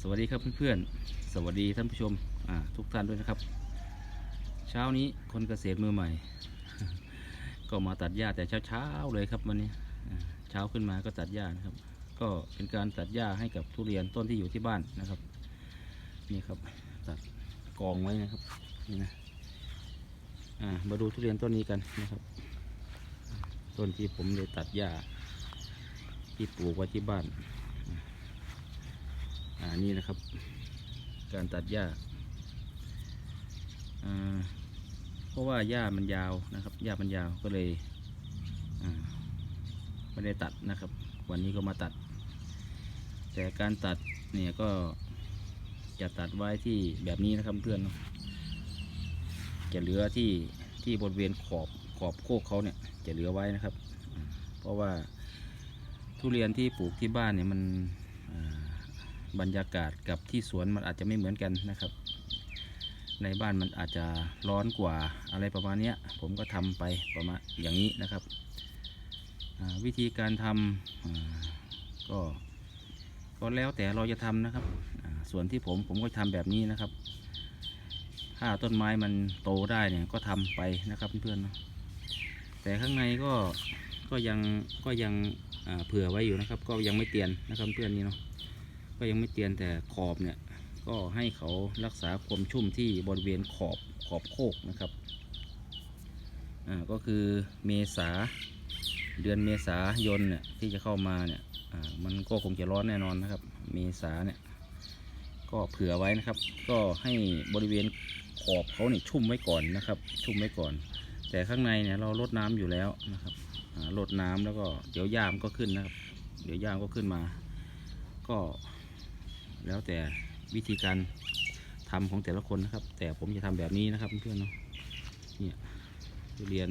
สวัสดีครับเพื่อนๆ สวัสดีท่านผู้ชมทุกท่านด้วยนะครับ เช้านี้คนเกษตรมือใหม่ ก็มาตัดหญ้าแต่เช้าๆเลยครับวันนี้เช้าขึ้นมาก็ตัดหญ้านะครับ ก็เป็นการตัดหญ้าให้กับทุเรียนต้นที่อยู่ที่บ้านนะครับนี่ครับตัดกองไว้นะครับนี่นะมาดูทุเรียนต้นนี้กันนะครับต้นที่ผมได้ตัดหญ้าที่ปลูกไว้ที่บ้าน อ่านี่นะครับ การตัดหญ้าเพราะว่าหญ้ามันยาวนะครับหญ้ามันยาวก็เลยไม่ได้ตัดนะครับ วันนี้ก็มาตัด แต่การตัดเนี่ยก็จะตัดไว้ที่แบบนี้นะครับเพื่อนจะเหลือที่ที่บริเวณขอบขอบโคกเขาเนี่ยจะเหลือไว้นะครับ เพราะว่าทุเรียนที่ปลูกที่บ้านเนี่ยมันอ บรรยากาศกับที่สวนมันอาจจะไม่เหมือนกันนะครับ ในบ้านมันอาจจะร้อนกว่าอะไรประมาณนี้ผมก็ทำไปประมาณอย่างนี้นะครับ วิธีการทำอ่าก็ก็แล้วแต่เราจะทำนะครับ ส่วนที่ผมผมก็ทำแบบนี้นะครับ ถ้าต้นไม้มันโตได้เนี่ยก็ทำไปนะครับเพื่อนๆแต่ข้างในก็ก็ยังก็ยังเผื่อไว้อยู่นะครับ ก็ยังไม่เตียนนะครับเพื่อนนี่เนาะ ก็ยังไม่เตียนแต่ขอบเนี่ยก็ให้เขารักษาความชุ่มที่บริเวณขอบขอบโคกนะครับอ่าก็คือเมษาเดือนเมษายนเนี่ยที่จะเข้ามาเนี่ยอ่ามันก็คงจะร้อนแน่นอนนะครับ เมษาเนี่ยก็เผื่อไว้นะครับ ก็ให้บริเวณขอบเขาเนี่ยชุ่มไว้ก่อนนะครับ ชุ่มไว้ก่อน แต่ข้างในเนี่ยเราลดน้ำอยู่แล้วนะครับอ่าลดน้ำแล้วก็เดี๋ยวหญ้ามก็ขึ้นนะครับ เดี๋ยวหญ้ามก็ขึ้นมา ก็ แล้วแต่วิธีการทำของแต่ละคนนะครับ แต่ผมจะทำแบบนี้นะครับเพื่อนๆเนาะเนี่ยทุเรียน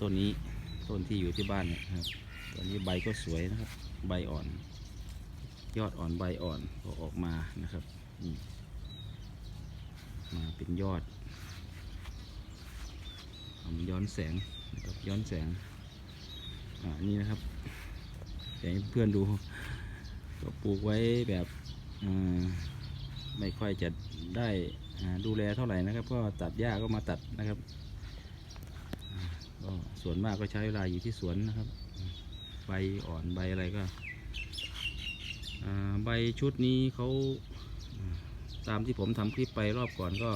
ต้นนี้ต้นที่อยู่ที่บ้านเนี่ยครับตอนนี้ใบก็สวยนะครับ ใบอ่อน ยอดอ่อนใบอ่อนก็ออกมานะครับมาเป็นยอดอมย้อนแสงนะครับย้อนแสงอ่านี่นะครับอยากให้เพื่อนดู ก็ปลูกไว้แบบไม่ค่อยจะได้ดูแลเท่าไหร่นะครับ ก็ตัดหญ้าก็มาตัดนะครับก็ส่วนมากก็ใช้เวลาอยู่ที่สวนนะครับ ใบอ่อนใบอะไรก็ใบชุดนี้เขาตามที่ผมทำคลิปไปรอบก่อนก็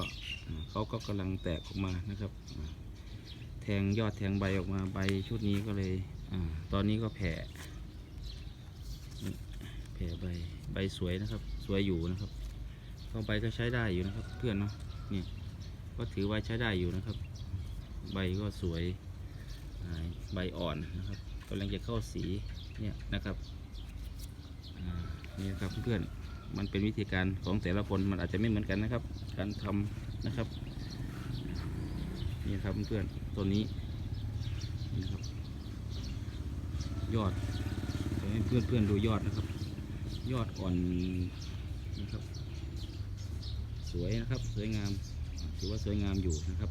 เขาก็กำลังแตกออกมานะครับ แทงยอดแทงใบออกมาใบชุดนี้ก็เลยอตอนนี้ก็แผ่แผ่ ใบใบสวยนะครับ สวยอยู่นะครับก็ใบก็ใช้ได้อยู่นะครับ เพื่อนเนาะนี่ก็ถือว่าใช้ได้อยู่นะครับ ใบก็สวยใบอ่อนนะครับกำลังจะเข้าสีเนี่ยนะครับนี่นะครับเพื่อนมันเป็นวิธีการของแต่ละคนมันอาจจะไม่เหมือนกันนะครับ การทำนะครับนี่นะครับเพื่อนตัวนี้นี่นะครับ ยอดเดี๋ยวให้เพื่อนดูยอดนะครับ ยอดอ่อนนะครับ สวยนะครับ สวยงามถือว่าสวยงามอยู่นะครับ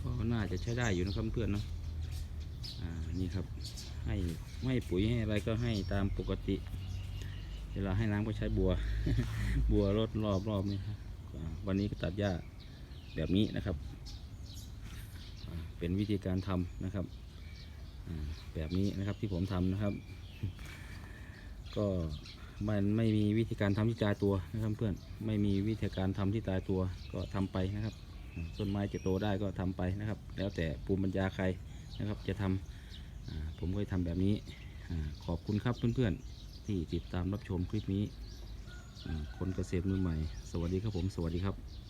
ก็น่าจะใช้ได้อยู่นะครับเพื่อนเนาะอ่านี่ครับ ให้ไม่ปุ๋ยให้อะไรก็ให้ตามปกติ เวลาให้น้ำก็ใช้บัว บัวรดรอบรอบนี่ครับวันนี้ก็ตัดหญ้าแบบนี้นะครับ เป็นวิธีการทำนะครับ แบบนี้นะครับที่ผมทำนะครับ ก็ มันไม่มีวิธีการทำที่ตายตัวนะครับเพื่อนไม่มีวิธีการทำที่ตายตัวก็ทำไปนะครับต้นไม้จะโตได้ก็ทำไปนะครับ แล้วแต่ภูมิปัญญาใครนะครับจะทำอ่าผมก็จะทำแบบนี้ขอบคุณครับเพื่อนๆ ที่ติดตามรับชมคลิปนี้คนเกษตรมือใหม่ สวัสดีครับผม สวัสดีครับ